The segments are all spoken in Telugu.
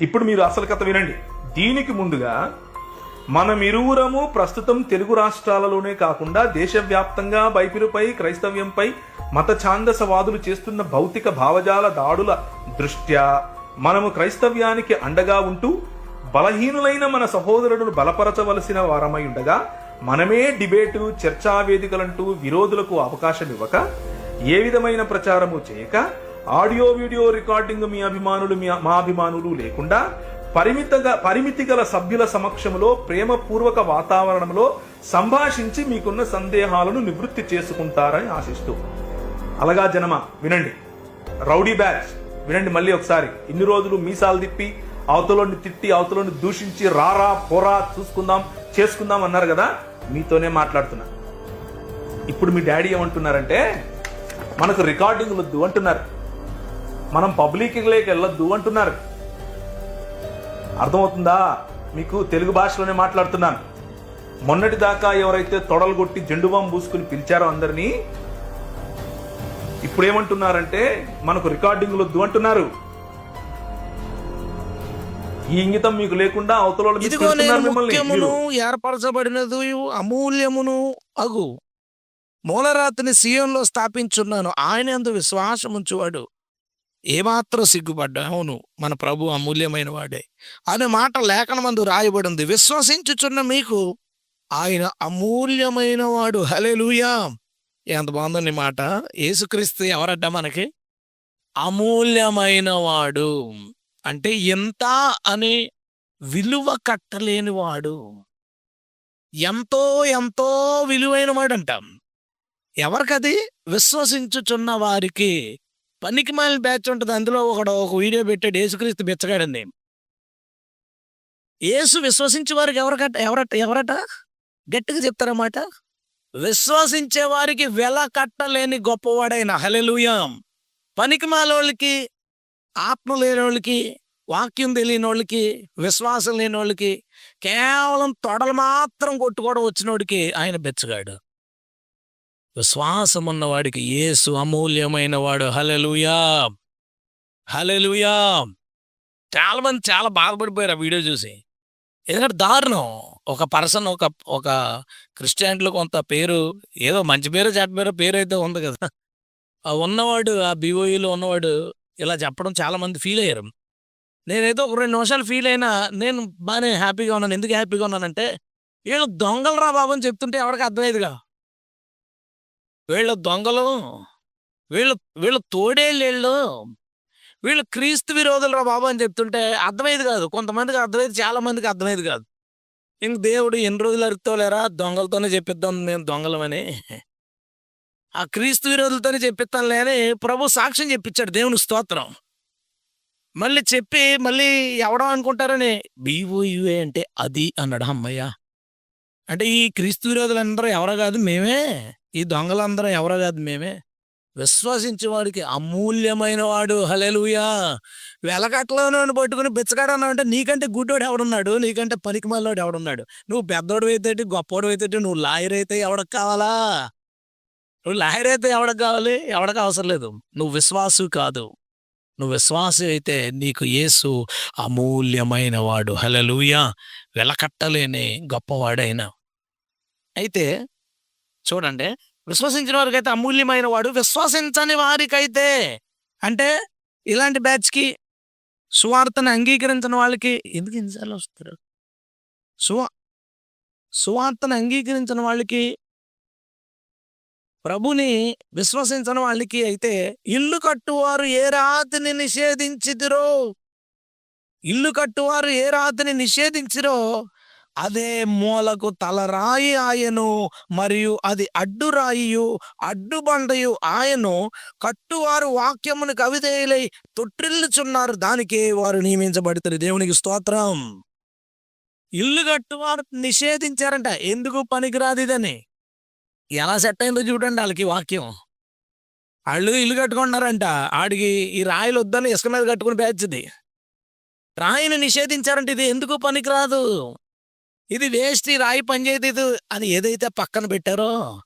ఇప్పుడు మీరు అసలు కథ వినండి. దీనికి ముందుగా మనం ఇరువురము ప్రస్తుతం తెలుగు రాష్ట్రాలలోనే కాకుండా దేశవ్యాప్తంగా బైబిలుపై క్రైస్తవ్యంపై మత ఛాందసవాదులు చేస్తున్న భౌతిక భావజాల దాడుల దృష్ట్యా మనము క్రైస్తవ్యానికి అండగా ఉంటూ బలహీనులైన మన సహోదరులను బలపరచవలసిన వారమై ఉండగా మనమే డిబేటు చర్చా వేదికలంటూ విరోధులకు అవకాశం ఇవ్వక ఏ విధమైన ప్రచారము చేయక ఆడియో వీడియో రికార్డింగ్ మీ అభిమానులు మీ మా అభిమానులు లేకుండా పరిమితగా పరిమితి గల సభ్యుల సమక్షంలో ప్రేమపూర్వక వాతావరణంలో సంభాషించి మీకున్న సందేహాలను నివృత్తి చేసుకుంటారని ఆశిస్తూ. అలాగా జనమ వినండి. రౌడీ బ్యాచ్ వినండి మళ్ళీ ఒకసారి. ఇన్ని రోజులు మీసాలు తిప్పి అవతలోని తిట్టి అవతలోని దూషించి రారా పోరా చూసుకుందాం చేసుకుందాం అన్నారు కదా మీతోనే మాట్లాడుతున్నా. ఇప్పుడు మీ డాడీ ఏమంటున్నారంటే మనకు రికార్డింగ్ వద్దు అంటున్నారు. మనం పబ్లిక్ లేక వెళ్ళొద్దు అంటున్నారు. అర్థమవుతుందా? మీకు తెలుగు భాషలోనే మాట్లాడుతున్నాను. మొన్నటి దాకా ఎవరైతే తొడలు కొట్టి జెండు బాంబు పూసుకుని పిలిచారో అందరినీ ఇప్పుడు ఏమంటున్నారంటే మనకు రికార్డింగ్లు వద్దు అంటున్నారు. ఈ ఇంగితం మీకు లేకుండా అవతల ఏర్పరచబడినది అమూల్యమును అగు. మూలరాతిని సీయంలో స్థాపించున్నాను. ఆయన ఎందు విశ్వాసం ఉంచువాడు ఏమాత్రం సిగ్గుపడ్డా అవును మన ప్రభు అమూల్యమైన వాడే అనే మాట లేఖనమందు రాయబడింది. విశ్వసించుచున్న మీకు ఆయన అమూల్యమైన వాడు. హలెలుయా ఎంత బాగుందని మాట. ఏసుక్రీస్తు ఎవరడ్డా మనకి? అమూల్యమైన వాడు. అంటే ఎంత అని విలువ కట్టలేని వాడు. ఎంతో ఎంతో విలువైన వాడంట. ఎవరికది? విశ్వసించుచున్న వారికి పనికి మాలిన బ్యాచ్ ఉంటుంది. అందులో ఒకడు ఒక వీడియో పెట్టాడు. యేసుక్రీస్తు బిచ్చగాడండి. యేసు విశ్వసించే వారికి ఎవరికట ఎవరట ఎవరట? గట్టిగా చెప్తారన్నమాట విశ్వసించే వారికి వెల కట్టలేని గొప్పవాడైన హలెలుయం పనికి మాలోళ్ళకి ఆత్మ లేని వాళ్ళకి వాక్యం తెలియని వాళ్ళకి విశ్వాసం లేని వాళ్ళకి కేవలం తొడలు మాత్రం కొట్టుకోవడం వచ్చినోడికి ఆయన బెచ్చగాడు. విశ్వాసం ఉన్నవాడికి యేసు అమూల్యమైన వాడు. హలలుయా హలలుయా చాలా మంది చాలా బాధపడిపోయారు ఆ వీడియో చూసి. ఎందుకంటే దారుణం. ఒక పర్సన్ ఒక ఒక క్రిస్టియానిటీలో కొంత పేరు ఏదో మంచి పేరు చెడ్డ పేరు పేరు అయితే ఉంది కదా. ఆ ఉన్నవాడు ఆ బీఓఈలో ఉన్నవాడు ఇలా చెప్పడం చాలామంది ఫీల్ అయ్యారు. నేనైతే ఒక రెండు నిమిషాలు ఫీల్ అయినా నేను బాగానే హ్యాపీగా ఉన్నాను. ఎందుకు హ్యాపీగా ఉన్నానంటే వీళ్ళు దొంగలు రా బాబు అని చెప్తుంటే ఎవరికి అర్థమయ్యేదిగా వీళ్ళు దొంగలు వీళ్ళు వీళ్ళు తోడేళ్ళు వీళ్ళు వీళ్ళు క్రీస్తు విరోధులు రా బాబు అని చెప్తుంటే అర్థమయ్యేది కాదు. కొంతమందికి అర్థమయ్యేది చాలా మందికి అర్థమయ్యేది కాదు. ఇంక దేవుడు ఎన్ని రోజులు అరుక్తోలేరా దొంగలతోనే చెప్పిద్దాం మేము దొంగలమని. ఆ క్రీస్తు విరోధులతోనే చెప్పిస్తాను అని ప్రభు సాక్ష్యం చెప్పించాడు దేవుని స్తోత్రం. మళ్ళీ చెప్పి మళ్ళీ ఎవడం అనుకుంటారని బీఓయుఏ అంటే అది అన్నాడు. అమ్మయ్య. అంటే ఈ క్రీస్తు విరోధులందరూ ఎవరో కాదు మేమే. ఈ దొంగలందరం ఎవరో కాదు మేమే. విశ్వసించే వాడికి అమూల్యమైన వాడు. హలెలుయా వెలకట్లోనూ పట్టుకుని బిచ్చగాడన్నా అంటే నీకంటే గుడ్డోడు ఎవడున్నాడు? నీకంటే పనికిమాలోడు ఎవడున్నాడు? నువ్వు పెద్దోడు అయితే గొప్పోడు అయితే నువ్వు లాయర్ అయితే ఎవడకు కావాలా? నువ్వు లాయర్ అయితే ఎవడకు కావాలి? ఎవడకు అవసరం లేదు. నువ్వు విశ్వాసు కాదు. నువ్వు విశ్వాసం అయితే నీకు యేసు అమూల్యమైన వాడు. హలలుయా వెలకట్టలేని గొప్పవాడైన. అయితే చూడండి. విశ్వసించిన వారికైతే అమూల్యమైన వాడు. విశ్వసించని వారికైతే అంటే ఇలాంటి బ్యాచ్కి సువార్తను అంగీకరించిన వాళ్ళకి ఎందుకు ఎన్నిసార్లు వస్తారు? సువా సువార్తను అంగీకరించిన వాళ్ళకి ప్రభుని విశ్వసించిన వాళ్ళకి అయితే ఇల్లు కట్టువారు ఏ రాతిని నిషేధించిదిరో ఇల్లు కట్టువారు ఏ రాతిని నిషేధించిరో అదే మూలకు తలరాయి ఆయను మరియు అది అడ్డురాయియు అడ్డుబండయు ఆయను కట్టువారు వాక్యమును కవితేలై తొట్టిల్లుచున్నారు. దానికే వారు నియమించబడుతుంది దేవునికి స్తోత్రం. ఇల్లు కట్టువారు నిషేధించారంట. ఎందుకు పనికిరాదు ఇదని? ఎలా సెట్ అయిందో చూడండి వాళ్ళకి వాక్యం. వాళ్ళు ఇల్లు కట్టుకుంటున్నారంట. ఆడికి ఈ రాయిలు వద్దని ఇసుక మీద కట్టుకుని పేర్చింది రాయిని నిషేధించారంటే. ఇది ఎందుకు పనికిరాదు? ఇది వేస్ట్ ఈ రాయి పనిచేయదు ఇది అని ఏదైతే పక్కన పెట్టారో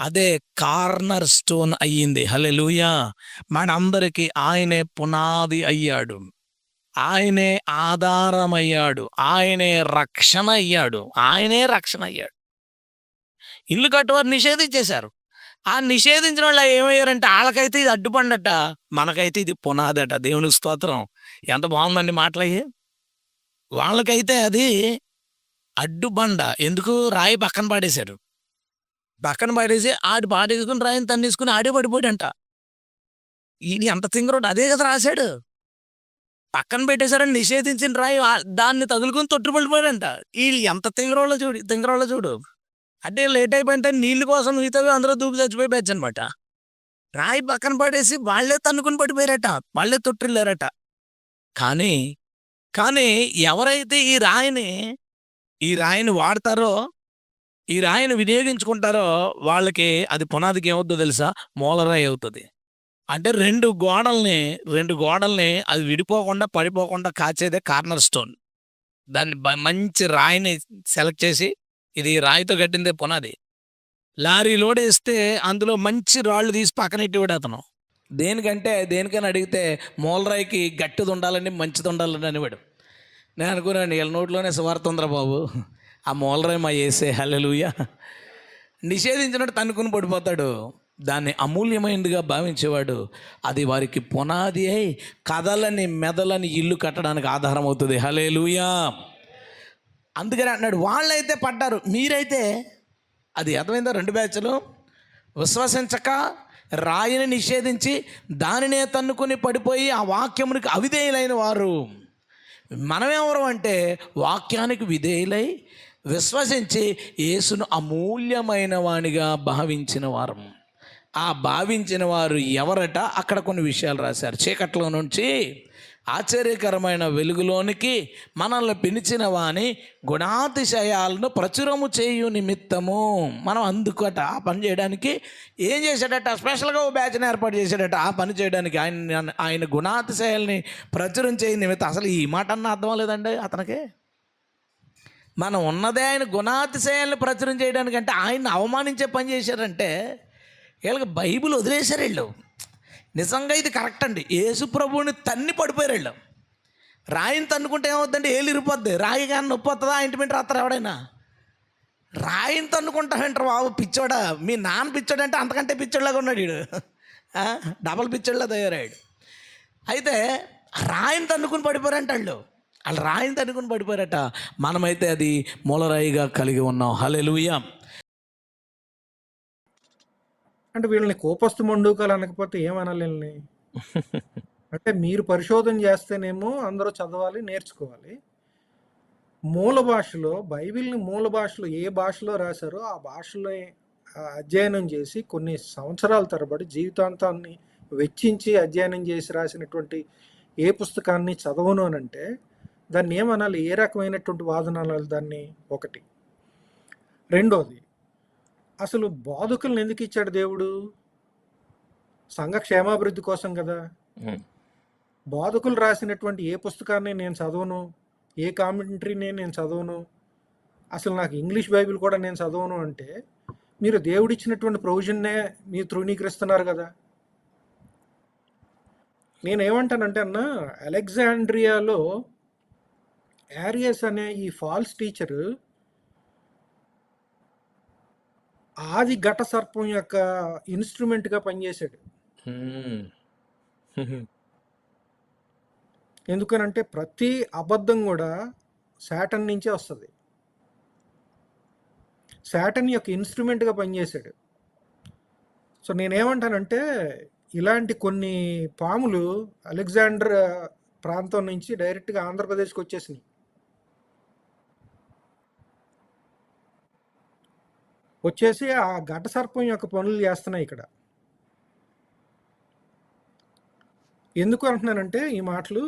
అదే కార్నర్ స్టోన్ అయ్యింది. హలెలుయా మనందరికీ ఆయనే పునాది అయ్యాడు. ఆయనే ఆధారమయ్యాడు. ఆయనే రక్షణ అయ్యాడు. ఆయనే రక్షణ అయ్యాడు. ఇల్లు కట్టువారు నిషేధించేశారు. ఆ నిషేధించిన వాళ్ళు ఏమయ్యారంటే వాళ్ళకైతే ఇది అడ్డుపండట మనకైతే ఇది పునాదట. దేవుని స్తోత్రం. ఎంత బాగుందండి మాటలయ్యి. వాళ్ళకైతే అది అడ్డుబండ ఎందుకు? రాయి పక్కన పాడేశాడు. పక్కన పాడేసి ఆడు పాడేసుకుని రాయిని తన్నేసుకుని ఆడే పడిపోయాడంట. ఈయన ఎంత తింగరోడు? అదే కదా రాశాడు. పక్కన పెట్టేశారని నిషేధించిన రాయి దాన్ని తగులుకుని తొట్టు పడిపోయాడంట వీళ్ళు ఎంత తింగరోళ్ళ చూడు తింగరోళ్ళ చూడు. అంటే లేట్ అయిపోయింటే నీళ్ళు కోసం మిగతా అందరూ దూపి చచ్చిపోయి బ్యాచ్ అనమాట రాయి పక్కన పడేసి వాళ్ళే తన్నుకుని పడిపోయారట. వాళ్ళే తొట్టిల్లారట కానీ కానీ ఎవరైతే ఈ రాయిని ఈ రాయిని వాడతారో ఈ రాయిని వినియోగించుకుంటారో వాళ్ళకి అది పునాదికి ఏమవుతుందో తెలుసా? మూలరాయి అవుతుంది. అంటే రెండు గోడల్ని రెండు గోడల్ని అది విడిపోకుండా పడిపోకుండా కాచేదే కార్నర్ స్టోన్. దాన్ని మంచి రాయిని సెలెక్ట్ చేసి ఇది రాయితో కట్టిందే పునాది. లారీ లోడ్ వేస్తే అందులో మంచి రాళ్ళు తీసి పక్కన ఇవ్వడు అతను. దేనికంటే దేనికని అడిగితే మూలరాయికి గట్టిది ఉండాలని మంచిది ఉండాలని అనేవాడు. నేను అనుకున్నాను వీళ్ళ నోట్లోనే సువార్త ఉందిరా బాబు. ఆ మూలరాయి మా వేసే హలలుయ నిషేధించినట్టు తన్నుకుని పడిపోతాడు. దాన్ని అమూల్యమైనదిగా భావించేవాడు. అది వారికి పునాది అయి కథలని మెదలని ఇల్లు కట్టడానికి ఆధారం అవుతుంది. హలేలుయా అందుకని అంటున్నాడు వాళ్ళైతే పడ్డారు మీరైతే అది అర్థమైందా రెండు బ్యాచ్లు? విశ్వసించక రాయిని నిషేధించి దానినే తన్నుకుని పడిపోయి ఆ వాక్యమునికి అవిధేయులైన వారు. మనమెవరం అంటే వాక్యానికి విధేయులై విశ్వసించి యేసును అమూల్యమైన వానిగా భావించిన వారం. ఆ భావించిన వారు ఎవరట? అక్కడ కొన్ని విషయాలు రాశారు. చీకట్లో నుంచి ఆశ్చర్యకరమైన వెలుగులోనికి మనల్ని పిలిచిన వాని గుణాతిశయాలను ప్రచురము చేయు నిమిత్తము. మనం అందుకట ఆ పని చేయడానికి ఏం చేశాడట? స్పెషల్గా ఓ బ్యాచ్ని ఏర్పాటు చేశాడట. ఆ పని చేయడానికి ఆయన ఆయన గుణాతిశయాల్ని ప్రచురం చేయ నిమిత్తం. అసలు ఈ మాట అన్న అర్థం లేదండి అతనికి? మనం ఉన్నదే ఆయన గుణాతిశయాల్ని ప్రచురం చేయడానికి అంటే ఆయన్ని అవమానించే పని చేశారంటే వీళ్ళకి బైబిల్ వదిలేశారు వీళ్ళు. నిజంగా ఇది కరెక్ట్ అండి. యేసుప్రభువుని తన్ని పడిపోయారు వీళ్ళు. రాయిని తన్నుకుంటే ఏమవుద్దండి? ఏళ్ళు ఇరిపోద్ది. రాయి కానీ నొప్పి వస్తుందా ఇంటిమెంట్ రాస్తారు ఎవడైనా? రాయిని తన్నుకుంటామంటారు బాబు? పిచ్చోడా? మీ నాన్న పిచ్చోడు అంటే అంతకంటే పిచ్చోడ్లాగా ఉన్నాడు వీడు. డబల్ పిచ్చోడ్లా తయారాడు అయితే రాయిని తన్నుకుని పడిపోరంట వాళ్ళు. వాళ్ళు రాయిని తన్నుకుని పడిపోయారట. మనమైతే అది మూలరాయిగా కలిగి ఉన్నాం. హలెలుయా అంటే వీళ్ళని కోపస్తు మండూకాలు అనకపోతే ఏమనాలి వీళ్ళని? అంటే మీరు పరిశోధన చేస్తేనేమో అందరూ చదవాలి నేర్చుకోవాలి. మూల భాషలో బైబిల్ని మూల భాషలో ఏ భాషలో రాశారో ఆ భాషలో అధ్యయనం చేసి కొన్ని సంవత్సరాల తరబడి జీవితాంతాన్ని వెచ్చించి అధ్యయనం చేసి రాసినటువంటి ఏ పుస్తకాన్ని చదవను అని అంటే దాన్ని ఏమనాలి? ఏ రకమైనటువంటి వాదనాలు దాన్ని? ఒకటి. రెండోది అసలు బోధకులను ఎందుకు ఇచ్చాడు దేవుడు? సంఘ క్షేమాభివృద్ధి కోసం కదా. బోధకులు రాసినటువంటి ఏ పుస్తకాన్ని నేను చదవను? ఏ కామెంటరీని నేను చదవను? అసలు నాకు ఇంగ్లీష్ బైబిల్ కూడా నేను చదవను అంటే మీరు దేవుడిచ్చినటువంటి ప్రొవిజన్నే మీరు తృణీకరిస్తున్నారు కదా. నేనేమంటానంటే అన్న అలెగ్జాండ్రియాలో యారియస్ అనే ఈ ఫాల్స్ టీచర్ ఆది ఘట సర్పం యొక్క ఇన్స్ట్రుమెంట్గా పనిచేశాడు. ఎందుకనంటే ప్రతి అబద్ధం కూడా శాటన్ నుంచే వస్తుంది. శాటన్ యొక్క ఇన్స్ట్రుమెంట్గా పనిచేశాడు. సో నేనేమంటానంటే ఇలాంటి కొన్ని పాములు అలెగ్జాండర్ ప్రాంతం నుంచి డైరెక్ట్గా ఆంధ్రప్రదేశ్కి వచ్చేసినాయి. వచ్చేసి ఆ ఘట సర్పం యొక్క పనులు చేస్తున్నాయి ఇక్కడ. ఎందుకు అంటున్నానంటే ఈ మాటలు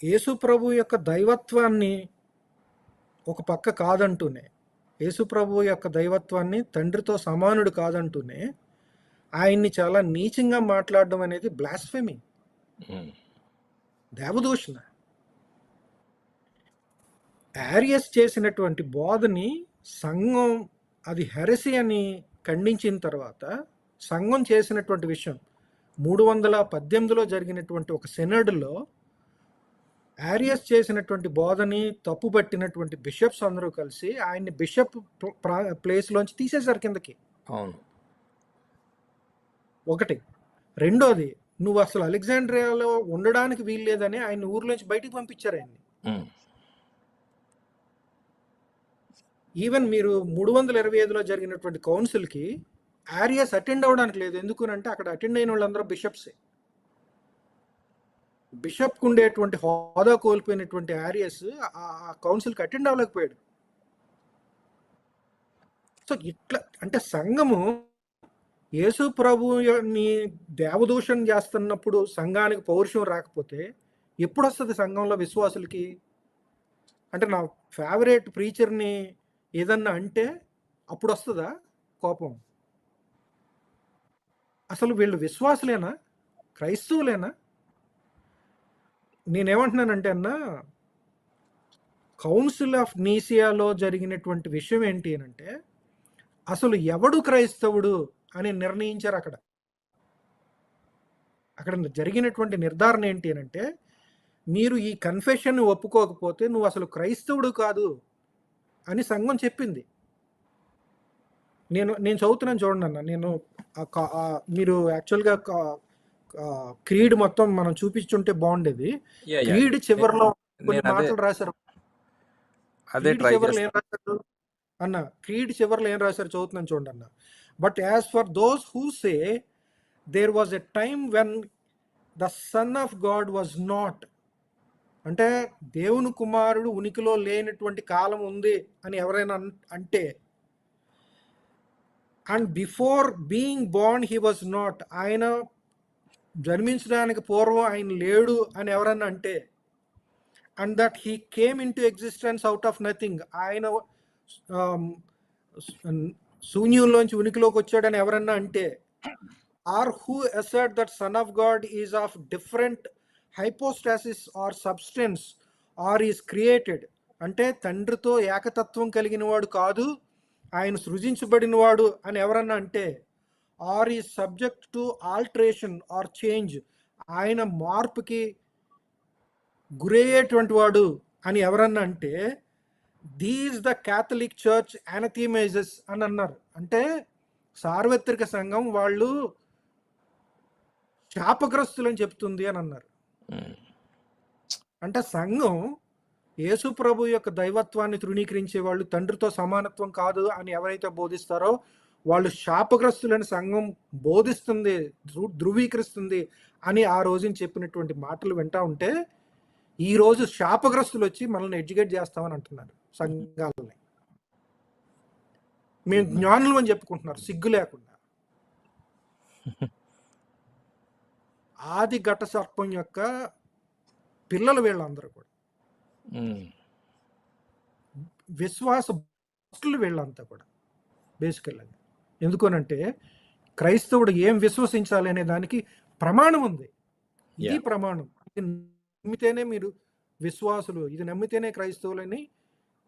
యేసు ప్రభు యొక్క దైవత్వాన్ని ఒక పక్క కాదంటూనే యేసు ప్రభు యొక్క దైవత్వాన్ని తండ్రితో సమానుడు కాదంటూనే ఆయన్ని చాలా నీచంగా మాట్లాడడం అనేది బ్లాస్ఫెమీ దేవదూషణ. యారియస్ చేసినటువంటి బోధని సంఘం అది హెరసి అని ఖండించిన తర్వాత సంఘం చేసినటువంటి విషయం మూడు వందల పద్దెనిమిదిలో జరిగినటువంటి ఒక సెనడ్లో ఆరియస్ చేసినటువంటి బోధని తప్పుపట్టినటువంటి బిషప్స్ అందరూ కలిసి ఆయన్ని బిషప్ ప్లేస్లోంచి తీసేశారు కిందకి. అవును. ఒకటి. రెండోది నువ్వు అసలు అలెగ్జాండ్రియాలో ఉండడానికి వీల్లేదని ఆయన ఊర్లోంచి బయటికి పంపించారు ఆయన్ని. ఈవెన్ మీరు మూడు వందల ఇరవై ఐదులో జరిగినటువంటి కౌన్సిల్కి ఆరియస్ అటెండ్ అవ్వడానికి లేదు. ఎందుకునంటే అక్కడ అటెండ్ అయిన వాళ్ళందరూ బిషప్సే. బిషప్కు ఉండేటువంటి హోదా కోల్పోయినటువంటి ఆరియస్ ఆ కౌన్సిల్కి అటెండ్ అవ్వలేకపోయాడు. సో ఇట్లా అంటే సంఘము యేసు ప్రభుని దేవదూషణ చేస్తున్నప్పుడు సంఘానికి పౌరుషం రాకపోతే ఎప్పుడు వస్తుంది సంఘంలో విశ్వాసులకి? అంటే నా ఫేవరెట్ ప్రీచర్ని ఏదన్నా అంటే అప్పుడు వస్తుందా కోపం? అసలు వీళ్ళు విశ్వాసులేనా? క్రైస్తవులేనా? నేనేమంటున్నానంటే అన్న కౌన్సిల్ ఆఫ్ నీసియాలో జరిగినటువంటి విషయం ఏంటి అని అంటే అసలు ఎవడు క్రైస్తవుడు అని నిర్ణయించారు అక్కడ? అక్కడ జరిగినటువంటి నిర్ధారణ ఏంటి అని అంటే మీరు ఈ కన్ఫెషన్ ఒప్పుకోకపోతే నువ్వు అసలు క్రైస్తవుడు కాదు అని సంఘం చెప్పింది. నేను నేను చదువుతున్నాను చూడండి అన్న. నేను మీరు యాక్చువల్గా క్రీడ్ మొత్తం మనం చూపించుంటే బాగుండేది. క్రీడ్ చివరిలో కొన్ని మాటలు రాశారు. అదే చివరిలో ఏం రాశారు? అన్న క్రీడ్ చివరిలో ఏం రాశారు చదువుతున్నాను చూడండి అన్న. But as for those who say there was a time when the son of God was not అంటే దేవుని కుమారుడు ఉనికిలో లేనటువంటి కాలం ఉంది అని ఎవరైనా అంటే. And before being born he was not ఆయన జన్మించడానికి పూర్వం ఆయన లేడు అని ఎవరన్నా అంటే. And that he came in to existence out of nothing ఆయన um, శూన్యంలోంచి ఉనికిలోకి వచ్చాడని ఎవరన్నా అంటే. Or who assert that son of God is of different hypostasis or substance or is created. అంటే తండ్రితో ఏకతత్వం కలిగిన వాడు కాదు ఆయన సృజించబడినవాడు అని ఎవరన్నా అంటే or is subject to alteration or change. ఆయన మార్పుకి గురయ్యేటువంటి వాడు అని ఎవరన్నా అంటే these the Catholic church anathematizes అని అన్నారు. అంటే సార్వత్రిక సంఘం వాళ్ళు శాపగ్రస్తులని చెప్తుంది అని అన్నారు. అంటే సంఘం యేసు ప్రభు యొక్క దైవత్వాన్ని తృణీకరించే వాళ్ళు తండ్రితో సమానత్వం కాదు అని ఎవరైతే బోధిస్తారో వాళ్ళు శాపగ్రస్తులని సంఘం బోధిస్తుంది ధృవీకరిస్తుంది అని ఆ రోజున చెప్పినటువంటి మాటలు వింటా ఉంటే ఈ రోజు శాపగ్రస్తులు వచ్చి మనల్ని ఎడ్యుకేట్ చేస్తామని అంటున్నారు సంఘాలని. మేము జ్ఞానులు అని చెప్పుకుంటున్నారు సిగ్గు లేకుండా. ఆది ఘట సర్పం యొక్క పిల్లలు వీళ్ళందరూ కూడా. విశ్వాస భక్తులు వీళ్ళంతా కూడా బేసికల్గా. ఎందుకనంటే క్రైస్తవుడు ఏం విశ్వసించాలి అనే దానికి ప్రమాణం ఉంది. ఇది Yeah. ప్రమాణం. ఇది నమ్మితేనే మీరు విశ్వాసులు ఇది నమ్మితేనే క్రైస్తవులని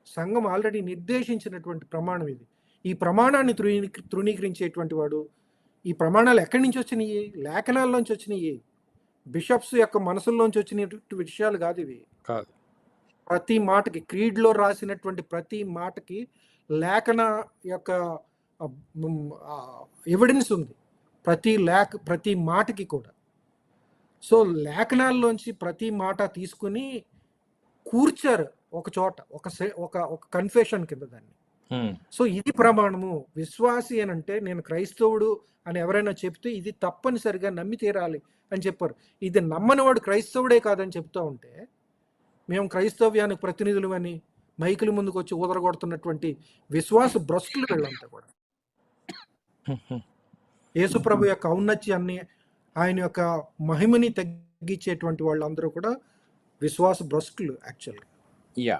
సంఘం ఆల్రెడీ నిర్దేశించినటువంటి ప్రమాణం ఇది. ఈ ప్రమాణాన్ని తృణీ తృణీకరించేటువంటి వాడు ఈ ప్రమాణాలు ఎక్కడి నుంచి వచ్చినాయి? లేఖనాల్లోంచి వచ్చినాయి. బిషప్స్ యొక్క మనసుల్లోంచి వచ్చినటువంటి విషయాలు కాదు ఇవి. కాదు. ప్రతి మాటకి క్రీడ్లో రాసినటువంటి ప్రతి మాటకి లేఖన యొక్క ఎవిడెన్స్ ఉంది. ప్రతి లేఖ ప్రతి మాటకి కూడా. సో లేఖనాల్లోంచి ప్రతి మాట తీసుకుని కూర్చారు ఒక చోట ఒక సె- ఒక ఒక కన్ఫెషన్ కింద దాన్ని. సో ఇది ప్రమాణము. విశ్వాసి అని అంటే నేను క్రైస్తవుడు అని ఎవరైనా చెప్తే ఇది తప్పనిసరిగా నమ్మి తీరాలి అని చెప్పారు. ఇది నమ్మని వాడు క్రైస్తవుడే కాదని చెప్తా ఉంటే మేము క్రైస్తవ్యానికి ప్రతినిధులు అని మైకుల ముందుకు వచ్చి ఊదరగొడుతున్నటువంటి విశ్వాస భ్రష్టులు వీళ్ళంతా కూడా. యేసుప్రభు యొక్క ఔన్నత్యాన్ని ఆయన యొక్క మహిమని తగ్గించేటువంటి వాళ్ళందరూ కూడా విశ్వాస భ్రష్టులు యాక్చువల్గా. యా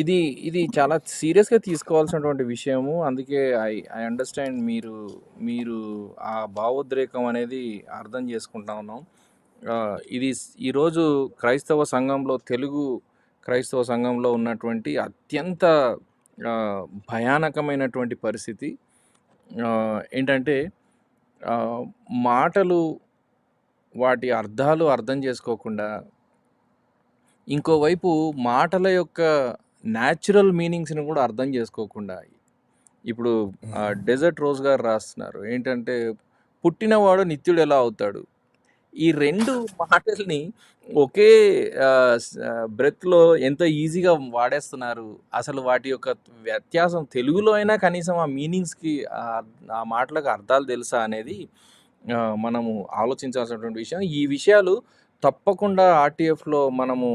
ఇది ఇది చాలా సీరియస్గా తీసుకోవాల్సినటువంటి విషయము. అందుకే ఐ ఐ అండర్స్టాండ్ మీరు మీరు ఆ భావోద్రేకం అనేది అర్థం చేసుకుంటా ఉన్నాం. ఇది ఈరోజు క్రైస్తవ సంఘంలో తెలుగు క్రైస్తవ సంఘంలో ఉన్నటువంటి అత్యంత భయానకమైనటువంటి పరిస్థితి. ఏంటంటే మాటలు వాటి అర్థాలు అర్థం చేసుకోకుండా ఇంకోవైపు మాటల యొక్క న్యాచురల్ మీనింగ్స్‌ని కూడా అర్థం చేసుకోకుండా ఇప్పుడు డెజర్ట్ రోజ్ గారు రాస్తున్నారు. ఏంటంటే పుట్టినవాడు నిత్యుడు ఎలా అవుతాడు? ఈ 2 మాటల్ని ఒకే బ్రెత్‌లో ఎంత ఈజీగా వాడేస్తున్నారు. అసలు వాటి యొక్క వ్యత్యాసం తెలుగులో అయినా కనీసం ఆ మీనింగ్స్‌కి ఆ మాటలకు అర్థాలు తెలుసా అనేది మనము ఆలోచించాల్సినటువంటి విషయం. ఈ విషయాలు తప్పకుండా ఆర్‌టీఎఫ్‌లో మనము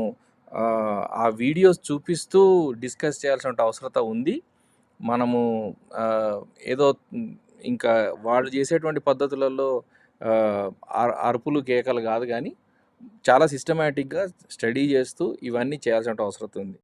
ఆ వీడియోస్ చూపిస్తూ డిస్కస్ చేయాల్సిన అవసరత ఉంది. మనము ఏదో ఇంకా వాళ్ళు చేసేటువంటి పద్ధతులలో అర్ అరుపులు, కేకలు కాదు కానీ చాలా సిస్టమేటిక్గా స్టడీ చేస్తూ ఇవన్నీ చేయాల్సిన అవసరత ఉంది.